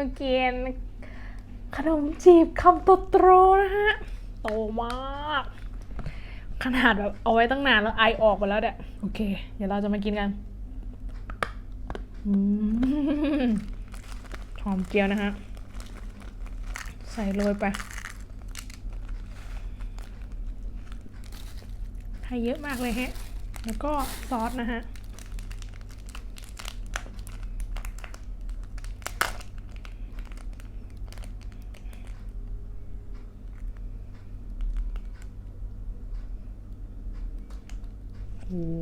มากินขนมจีบคำโตโตนะฮะ โตมาก ขนาดแบบเอาไว้ตั้งนานแล้วไอออกไปแล้วเนี่ยโอเค เดี๋ยวเราจะมากินกันหอมเจียวนะฮะ ใส่โรยไป ให้เยอะมากเลยฮะ แล้วก็ซอสนะฮะ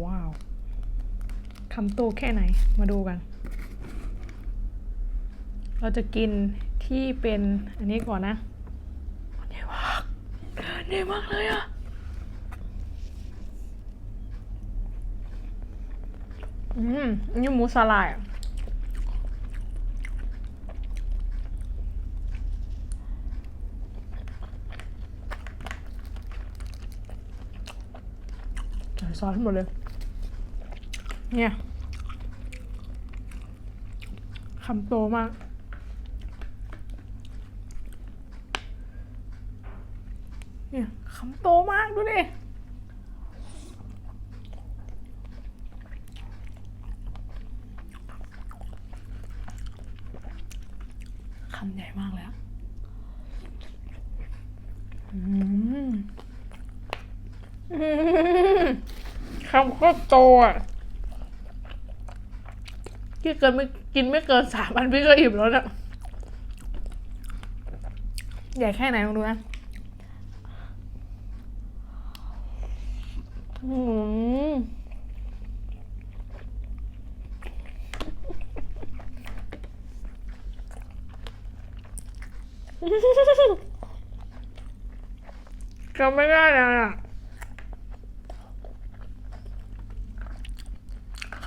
ว้าวคำโตแค่ไหนมาดูกัน เราจะกินที่เป็นอันนี้ก่อนนะใหญ่มากใหญ่มากเลยอะอืมนี่หมูสลายอะ ซอสทั้งหมดเลย เนี่ยคำโตมากเนี่ยคำโตมากดูดิคำใหญ่มากเลยอะอืม อืมำโคตรโตอะพี่เกินไม่กินไม่เกินสามอันพี่ก็อิ่มแล้วเนี่ยใหญ่แค่ไหนลองดูนะอืมจำไม่ได้เลยอะ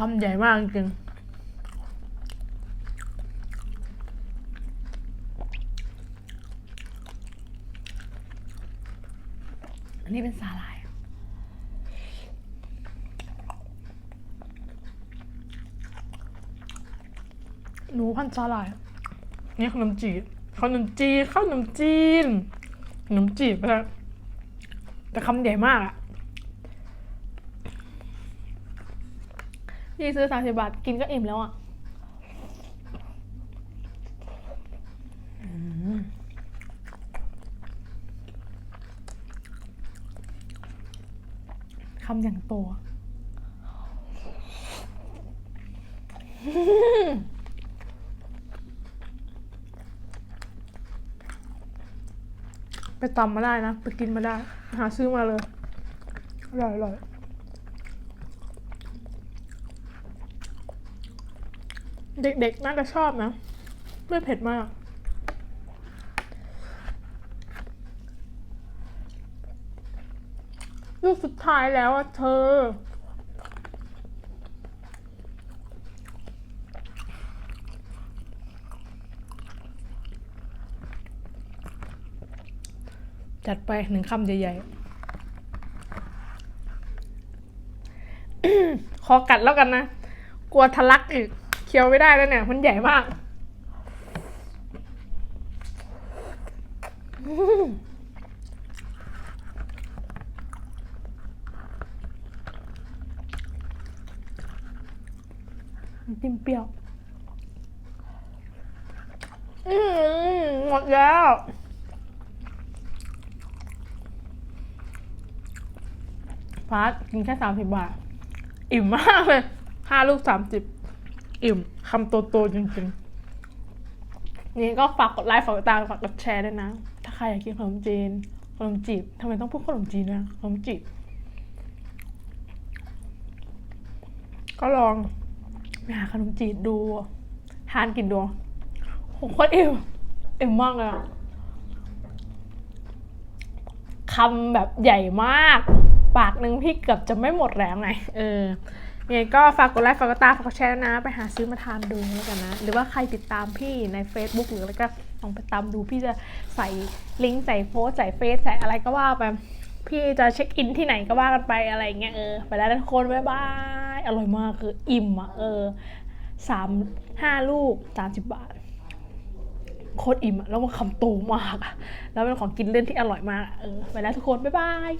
ำใหญ่มากจริงอันนี้เป็นสาหร่ายหนูพันสาหร่ายนี่ขนมจีบขนมจีนข้าวขนมจีนขนมจีบนะแต่คำใหญ่มากอะ นี่ซื้อสามสิบบาท กินก็อิ่มแล้วอะคำอย่างโตอะไปตำมาได้นะ ไปกินมาได้ หาซื้อมาเลย อร่อยอร่อย เด็กๆน่าจะชอบนะไม่เผ็ดมากลูกสุดท้ายแล้วอะเธอ จัดไปหนึ่งคำใหญ่ๆ ขอกัดแล้วกันนะ กลัวทะลักอีก คี้ยวไม่ได้แล้วเนี่ย มันใหญ่มากจิ้มเปรี้ยว อืมหมดแล้วฟาสกินแค่สามสิบบาท อิ่มมากเลยห้าลูกสามสิบ อิ่มคำโตๆจริงๆ นี่ก็ฝากกดไลค์ฝากกดติดตามฝากกดแชร์ด้วยนะ ถ้าใครอยากกินขนมจีนขนมจีบทำไมต้องพูดขนมจีนด้วยขนมจีบ ก็ลองไปหาขนมจีบดูทานกินดูโหโคตรอิ่มอิ่มมากเลยอะคำแบบใหญ่มาก ปากหนึ่งพี่เกือบจะไม่หมดแล้วไงเออ ยังไงก็ฝากกดไลค์ฝากกดติดตามฝากกดแชร์นะ ไปหาซื้อมาทานดูแล้วกันนะ หรือว่าใครติดตามพี่ใน Facebook หรืออะไรก็ลองไปตามดูพี่จะใส่ลิงก์ใส่โพสต์ใส่เฟซใส่อะไรก็ว่าไปพี่จะเช็คอินที่ไหนก็ว่ากันไปอะไรเงี้ยเออไปแล้วทุกคนบ๊ายบายอร่อยมากคืออิ่มอะเออสามห้าลูกสามสิบบาทโคตรอิ่มอะแล้วมันคำโตมากอะแล้วเป็นของกินเล่นที่อร่อยมากเออไปแล้วทุกคนบ๊ายบาย